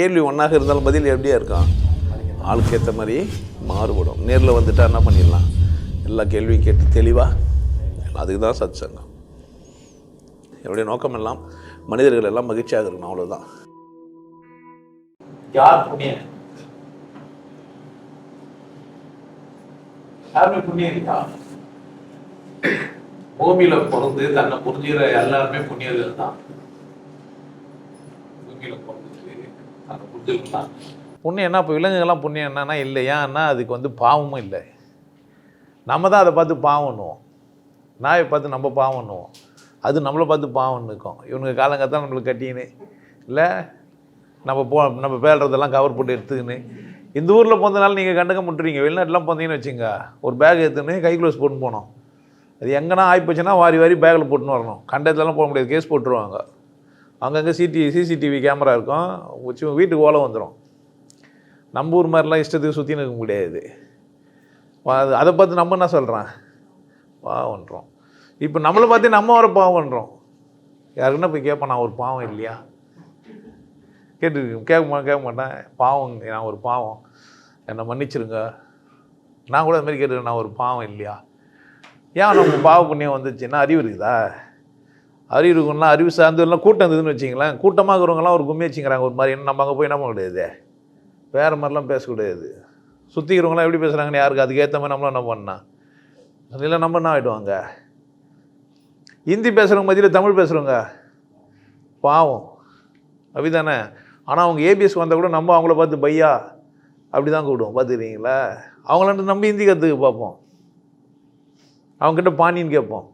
கேள்வி ஒன்றாக இருந்தாலும் பதில் எப்படியா இருக்கும்? ஆளுக்கு ஏற்ற மாதிரி மாறுபடும். நேரில் வந்துட்டா என்ன பண்ணிடலாம்? எல்லா கேள்வியும் கேட்டு தெளிவாக அதுக்கு தான் சத் சங்கம் என்னுடைய நோக்கம் எல்லாம் மனிதர்கள் எல்லாம் மகிழ்ச்சியாக இருக்கணும் அவ்வளோதான் யார் புண்ணியன்? யாருமே புண்ணியம் இருக்கா? பூமியில பிறந்து தன்னை புரிஞ்சுக்கிற எல்லாருமே புண்ணியர்கள் தான். பூமியில பிறந்துட்டு புண்ணியம் என்ன? இப்போ விலங்குகள்லாம் புண்ணியம் என்னன்னா இல்லை. ஏன்னா அதுக்கு வந்து பாவமும் இல்லை. நம்ம தான் அதை பார்த்து பாவம் நாயை பார்த்து நம்ம பாவம் அது நம்மளை பார்த்து பாவம் இருக்கும் இவனுங்க காலங்கத்தான் நம்மளுக்கு கட்டின்னு இல்லை நம்ம போ நம்ம பேடுறதெல்லாம் கவர் போட்டு எடுத்துக்கின்னு. இந்த ஊரில் போனதுனால நீங்கள் கண்டுக்க முட்டுறீங்க வெளிநாட்டுலாம் போனீங்கன்னு வச்சுங்க. ஒரு பேக் எடுத்துன்னு கை க்ளோஸ் போட்டு போனோம். அது எங்கன்னா ஆகிப்போச்சுன்னா வாரி வாரி பேக்கில் போட்டுன்னு வரணும். கண்டத்துலலாம் போக முடியாது. கேஸ் போட்டுருவாங்க. அங்கங்கே சிடி சிசிடிவி கேமரா இருக்கும். வச்சு வீட்டுக்கு ஓலை வந்துடும் நம்ம ஊர் மாதிரிலாம் இஷ்டத்துக்கு சுற்றின்னு இருக்க முடியாது. அது- அதை பார்த்து நம்ம என்ன சொல்கிறேன் பாவன்றோம் இப்போ நம்மளை பார்த்து நம்ம வர பாவம் பண்ணுறோம் யாருக்குன்னா போய் கேட்பேன் நான் ஒரு பாவம் இல்லையா? கேட்டுருக்கேன் கேட்க மாட்டேன் கேட்க மாட்டேன். பாவம் நான் ஒரு பாவம். என்னை மன்னிச்சிருங்க. நான் கூட அதுமாரி கேட்டுருக்கேன் நான் ஒரு பாவம் இல்லையா? ஏன் நம்ம பாவ புண்ணியம் வந்துச்சுன்னா அறிவு இருக்குதா? அறிவு இருக்குன்னா அறிவு கூட்டம் இருந்ததுன்னு வச்சிங்களேன். கூட்டமாக இருக்கிறவங்களாம் ஒரு கும்மி வச்சுக்கிறாங்க. ஒரு மாதிரி என்ன நம்ம அங்கே போய் என்ன பண்ண முடியாது? வேறு மாதிரிலாம் பேசக்கூடாது சுற்றிக்கிறவங்களாம் எப்படி பேசுகிறாங்கன்னு யாருக்கு? அதுக்கேற்ற மாதிரி நம்மளும் என்ன பண்ணால் இல்லை நம்ம என்ன ஆகிடுவாங்க ஹிந்தி பேசுகிறவங்க மதியில் தமிழ் பேசுகிறவங்க பாவம். அப்படிதானே? ஆனால் அவங்க ஏபிஎஸ் வந்தால் கூட நம்ம அவங்கள பார்த்து பையா? அப்படி தான் கூப்பிடுவோம். பார்த்துக்கிறீங்களா? அவங்களாண்டு நம்ம ஹிந்தி கற்றுக்க பார்ப்போம். அவங்ககிட்ட பாணின்னு கேட்போம்.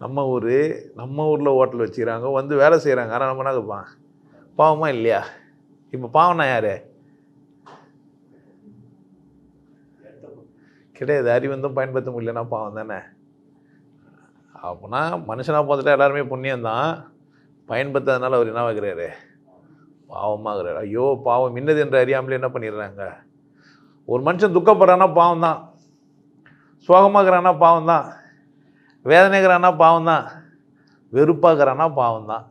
நம்ம ஊர் நம்ம ஊரில் ஹோட்டல் வச்சுக்கிறாங்க வந்து வேலை செய்கிறாங்க ஆனால் நம்ம என்ன கேட்பான் பாவமா இல்லையா? இப்போ பாவம்னா யார்? கிடையாது. அறிவந்தும் பயன்படுத்த முடியலன்னா பாவம் தானே? அப்போனா மனுஷனாக பார்த்துட்டா எல்லாருமே புண்ணியம்தான். பயன்படுத்தாதனால அவர் என்ன வைக்கிறாரு பாவமாகிறார் ஐயோ பாவம் இன்னது என்று அறியாமலே என்ன பண்ணிடுறாங்க? ஒரு மனுஷன் துக்கப்படுறான்னா பாவம் தான் சோகமாகறான்னா பாவம் தான் வேதனைகிறானா பாவம் தான் வெறுப்பாகிறானா பாவம் தான்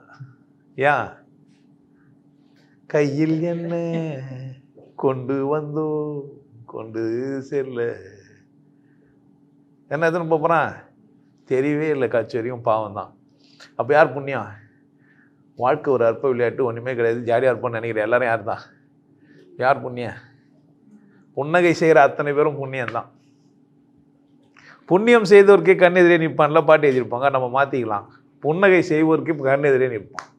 ஏன்? கையில் என்ன கொண்டு வந்தோ? கொண்டு செல்ல. என்ன எதுன்னு போகிறான் தெரியவே இல்லை. கட்சி வரையும் பாவம் தான் அப்போ யார் புண்ணியம்? வாழ்க்கை ஒரு அற்ப விளையாட்டு. ஒன்றுமே கிடையாது. ஜாலியாக இருப்போம்னு நினைக்கிறேன். எல்லாரும் யார் தான் யார் புண்ணியம்? புன்னகை செய்கிற அத்தனை பேரும் புண்ணியம்தான். புண்ணியம் செய்தவருக்கே கண் எதிரே நிற்பான்ல பாட்டு எழுதியிருப்பாங்க. நம்ம மாற்றிக்கலாம் புன்னகை செய்வோருக்கு கண் எதிரே நிற்பான்.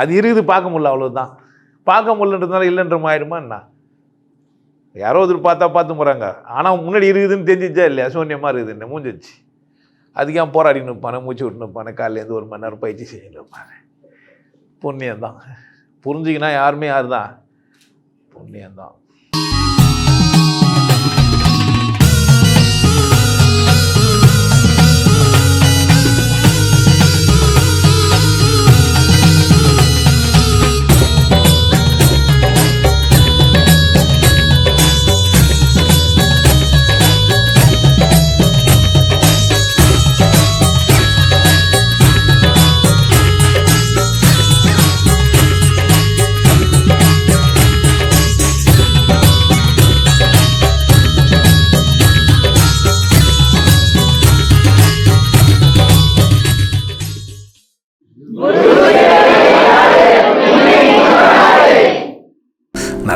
அது இருக்குது பார்க்க முடியல அவ்வளோதான் பார்க்க முடியலன்றதுனால இல்லைன்ற ஆயிடுமா என்ன? யாரோ ஒருத்தர் பார்த்தா பார்த்து போகிறாங்க ஆனால் முன்னாடி இருக்குதுன்னு தெரிஞ்சிச்சா இல்லையா? சூன்யமாக இருக்குதுன்னு மூஞ்சிச்சு. அதுக்கு ஏன் போராடி நிற்பானே? மூச்சு விட்டு நிற்பானே? காலையிலேருந்து ஒரு மணி நேரம் பயிற்சி செஞ்சு நிற்பானே புண்ணியம்தான். புரிஞ்சிக்கினா யாருமே யார் தான் புண்ணியம்தான்.